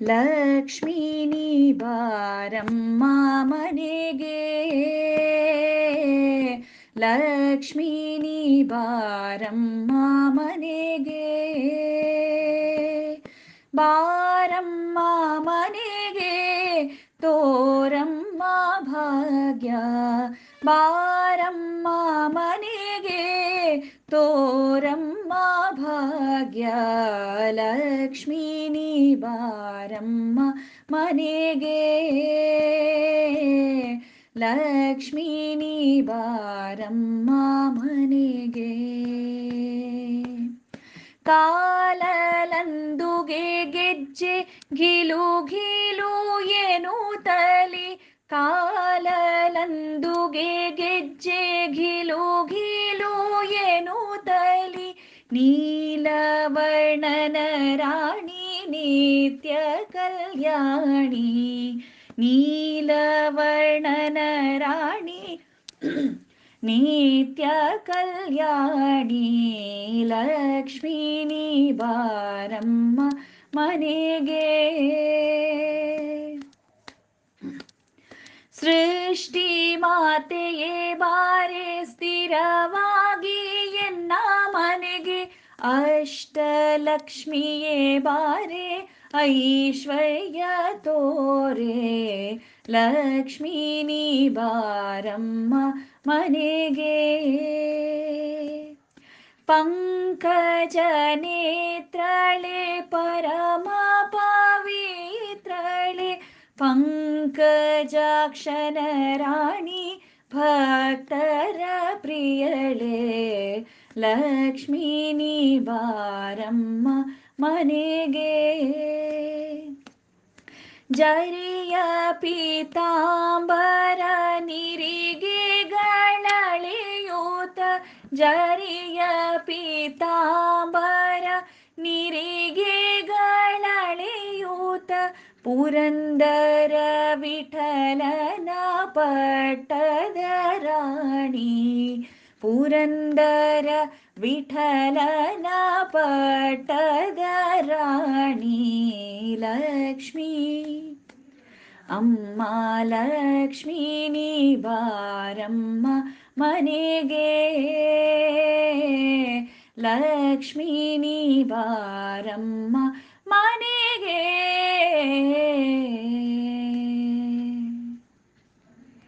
ಲಕ್ಷ್ಮೀನಿ ಬಾರಮ್ಮ ಮನೆಗೆ ಲಕ್ಷ್ಮೀನಿ ಬಾರಮ್ಮ ಮನೆಗೆ ಬಾರಮ್ಮ ಮನೆಗೆ ತೋರಮ್ಮ ಭಾಗ್ಯ ಬಾರಮ್ಮ ಮನೆಗೆ ತೋರಮ್ಮ ಭಾಗ್ಯ ಲಕ್ಷ್ಮೀನಿ ಬಾರಮ್ಮ ಮನೆಗೆ. ಲಕ್ಷ್ಮೀನಿ ಬಾರಮ್ಮ ಮನೆಗೆ. ಕಾಲಲಂದುಗೆ ಗೆಜ್ಜೆ ಗಿಲು ಗಿಲು ಏನು ತಲಿ. ಕಾಲಲಂದುಗೆ ಗೆಜ್ಜೆ ಗಿಲು ವರ್ಣನ ರಾಣಿ ನಿತ್ಯ ಕಲ್ಯಾಣಿ ನೀಲವರ್ಣನ ರಾಣಿ ನಿತ್ಯ ಕಲ್ಯಾಣಿ ಲಕ್ಷ್ಮೀ ಬಾರಮ್ಮ ಮನೆಗೆ. ಸೃಷ್ಟಿ ಮಾತೆಯೇ, ಬಾರೆ ಸ್ಥಿರವಾಗಿ अष्टलक्ष्मीये वारे ऐश्वर्यतोरे लक्ष्मीनि बारं मनेगे। पङ्कजनेत्रले परमपावित्रले। पङ्कजाक्षनराणि भक्तरप्रियळे ಪಂಕಜಾಕ್ಷನ ರಾಣಿ ಭಕ್ತರ ಪ್ರಿಯಳೆ ಲಕ್ಷ್ಮೀನಿ ಬಾರಮ್ಮ ಮನೆಗೆ ಜರಿಯ ಪೀತಾಂಬರ ನಿರಿಗೆಗಳಳೆಯೂತ ಜರಿಯ ಪೀತಾಂಬರ ನಿರಿಗೆಗಳಳೆಯೂತ ಪುರಂದರ ವಿಠಲನ ಪಟ್ಟದ ರಾಣಿ पुरन्दर विठलना पटगराणि लक्ष्मी अम्मा लक्ष्मिनी वारम्मा मने गे लक्ष्मिनी वारम् मने